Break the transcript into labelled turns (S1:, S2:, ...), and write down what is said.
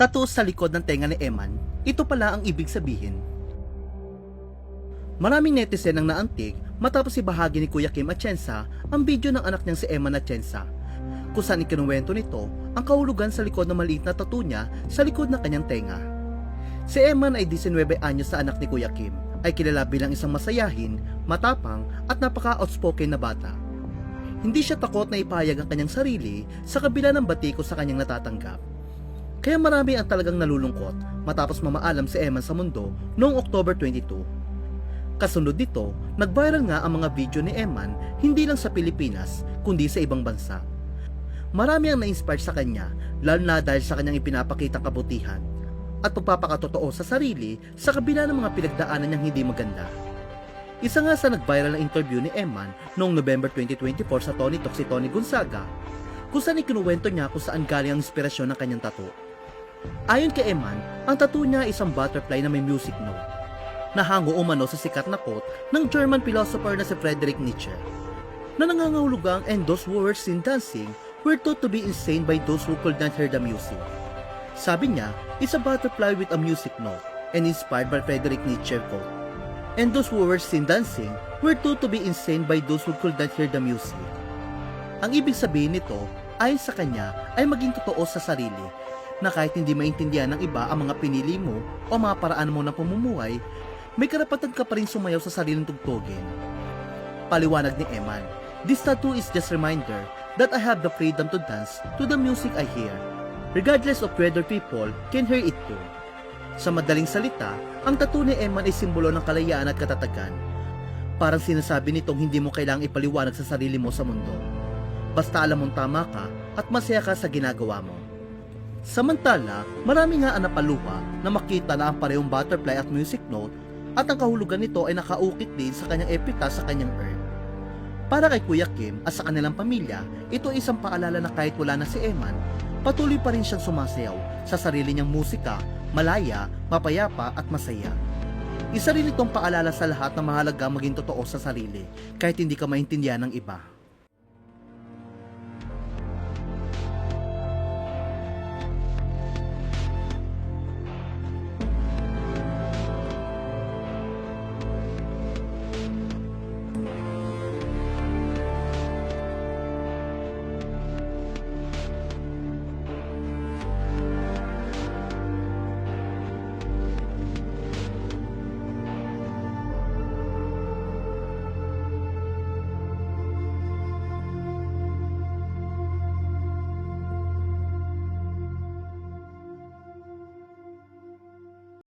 S1: Tattoo sa likod ng tenga ni Eman, ito pala ang ibig sabihin. Maraming netizen ang naantig matapos ibahagi ni Kuya Kim Atienza ang video ng anak niyang si Eman Atienza kung saan ikinuwento nito ang kahulugan sa likod ng maliit na tattoo niya sa likod ng kanyang tenga. Si Eman ay 19 anyos sa anak ni Kuya Kim ay kilala bilang isang masayahin, matapang at napaka-outspoken na bata. Hindi siya takot na ipahayag ang kanyang sarili sa kabila ng batiko sa kanyang natatanggap. Kaya marami ang talagang nalulungkot matapos mamaalam si Eman sa mundo noong October 22. Kasunod nito, nag-viral nga ang mga video ni Eman hindi lang sa Pilipinas kundi sa ibang bansa. Marami ang na-inspire sa kanya lalo na dahil sa kanyang ipinapakitang kabutihan at pagpapakatotoo sa sarili sa kabila ng mga pinagdaanan niyang hindi maganda. Isa nga sa nag-viral na interview ni Eman noong November 2024 sa Tony Talk si Tony Gonzaga kung saan ikinuwento niya kung saan galing ang inspirasyon ng kanyang tattoo. Ayon kay Eman, ang tattoo niya ay isang butterfly na may music note nahango umano sa sikat na quote ng German philosopher na si Friedrich Nietzsche na nangangahulugang and those who were seen dancing were thought to be insane by those who could not hear the music. Sabi niya, it's a butterfly with a music note and inspired by Friedrich Nietzsche quote. And those who were seen dancing were thought to be insane by those who could not hear the music. Ang ibig sabihin nito, ayon sa kanya, ay maging totoo sa sarili na kahit hindi maintindihan ng iba ang mga pinili mo o mga paraan mo ng pamumuhay, may karapatan ka pa rin sumayaw sa sariling tugtugin. Paliwanag ni Eman, this tattoo is just reminder that I have the freedom to dance to the music I hear, regardless of whether people can hear it too. Sa madaling salita, ang tattoo ni Eman ay simbolo ng kalayaan at katatagan. Parang sinasabi nitong hindi mo kailangang ipaliwanag sa sarili mo sa mundo. Basta alam mong tama ka at masaya ka sa ginagawa mo. Samantala, marami nga ang napaluha na makita na ang parehong butterfly at music note at ang kahulugan nito ay nakaukit din sa kanyang epitaph sa kanyang earth. Para kay Kuya Kim at sa kanilang pamilya, ito ay isang paalala na kahit wala na si Eman, patuloy pa rin siyang sumasayaw sa sarili niyang musika, malaya, mapayapa at masaya. Isa rin itong paalala sa lahat na mahalaga maging totoo sa sarili kahit hindi ka maintindihan ng iba.